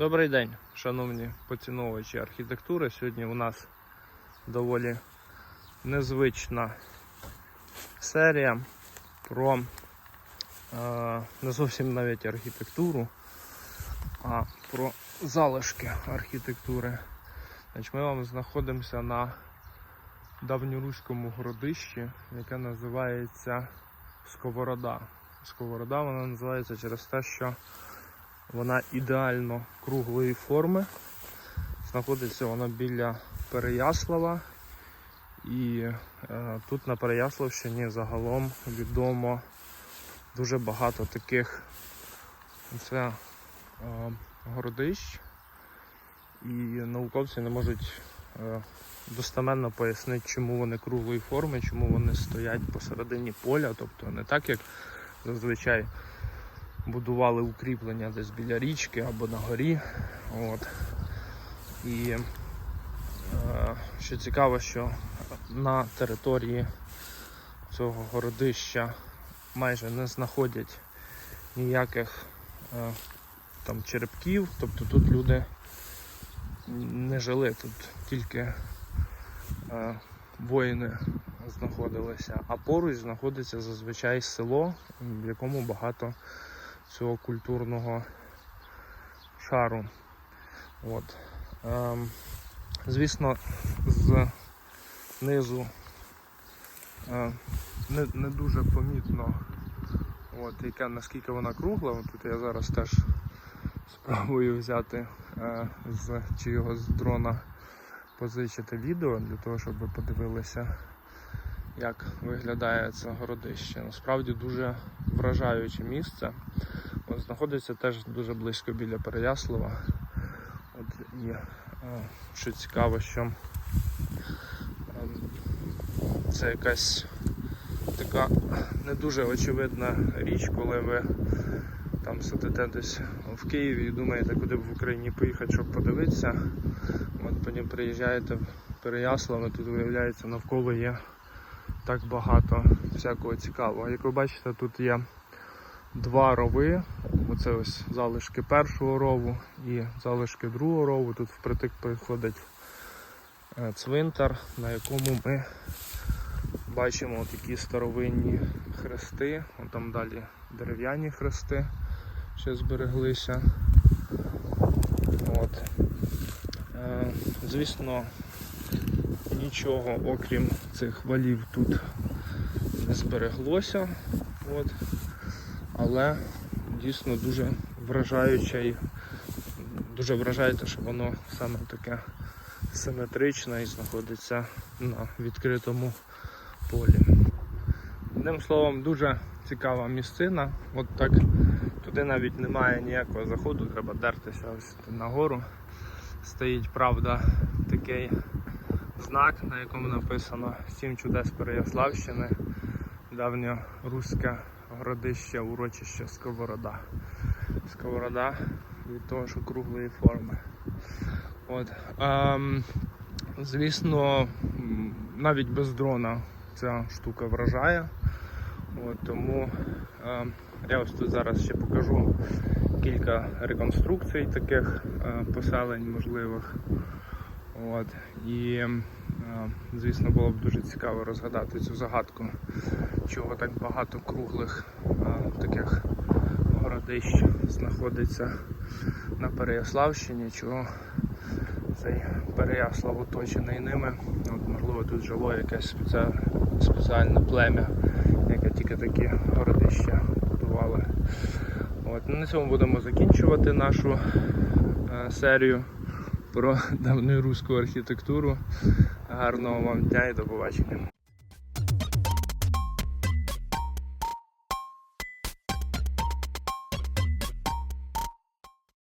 Добрий день, шановні поціновувачі архітектури. Сьогодні у нас доволі незвична серія про е, не зовсім навіть архітектуру, а про залишки архітектури. Значить, ми вам знаходимося на давньоруському городищі, яке називається Сковорода. Сковорода вона називається через те, що вона ідеально круглої форми. Знаходиться вона біля Переяслава. І е, тут на Переяславщині загалом відомо дуже багато таких це е, городищ. І науковці не можуть е, достеменно пояснити, чому вони круглої форми, чому вони стоять посередині поля, тобто не так, як зазвичай будували укріплення десь біля річки або на горі. От. І е, що цікаво, що на території цього городища майже не знаходять ніяких е, там черепків, тобто тут люди не жили, тут тільки е, воїни знаходилися, а поруч знаходиться зазвичай село, в якому багато цього культурного шару. От. Ем, звісно, знизу е, не, не дуже помітно, от, яка, наскільки вона кругла. Тут я зараз теж спробую взяти е, з чийого з дрона позичити відео для того, щоб ви подивилися, як виглядає це городище. Насправді дуже вражаюче місце. От, знаходиться теж дуже близько біля Переяслава. От, і е, що цікаво, що е, це якась така не дуже очевидна річ, коли ви там сидите десь в Києві і думаєте, куди б в Україні поїхати, щоб подивитися. От потім приїжджаєте в Переяслав, і тут виявляється навколо є так багато всякого цікавого. Як ви бачите, тут є два рови. Оце ось залишки першого рову і залишки другого рову. Тут впритик приходить е, цвинтар, на якому ми бачимо такі старовинні хрести. Вон там далі дерев'яні хрести ще збереглися. От. Е, Звісно, нічого окрім цих валів тут не збереглося. От. Але дійсно дуже вражаюче і дуже вражає те, що воно саме таке симетричне і знаходиться на відкритому полі. Одним словом, дуже цікава місцина. От так туди навіть немає ніякого заходу, треба дертися ось нагору. Стоїть, правда, такий знак, на якому написано Сім чудес Переяславщини, давньоруське городище, урочище Сковорода. Сковорода від того, що круглої форми. От. Ем, звісно, навіть без дрона ця штука вражає. От, тому ем, я ось тут зараз ще покажу кілька реконструкцій таких е, поселень можливих. От. І, е, звісно, було б дуже цікаво розгадати цю загадку, чого так багато круглих е, таких городищ знаходиться на Переяславщині, чого цей Переяслав оточений ними. От, можливо, тут жило якесь спеціальне, плем'я, яке тільки такі городища будували. От, на цьому будемо закінчувати нашу е, серію про давню руську архітектуру. Гарного вам дня і до побачення.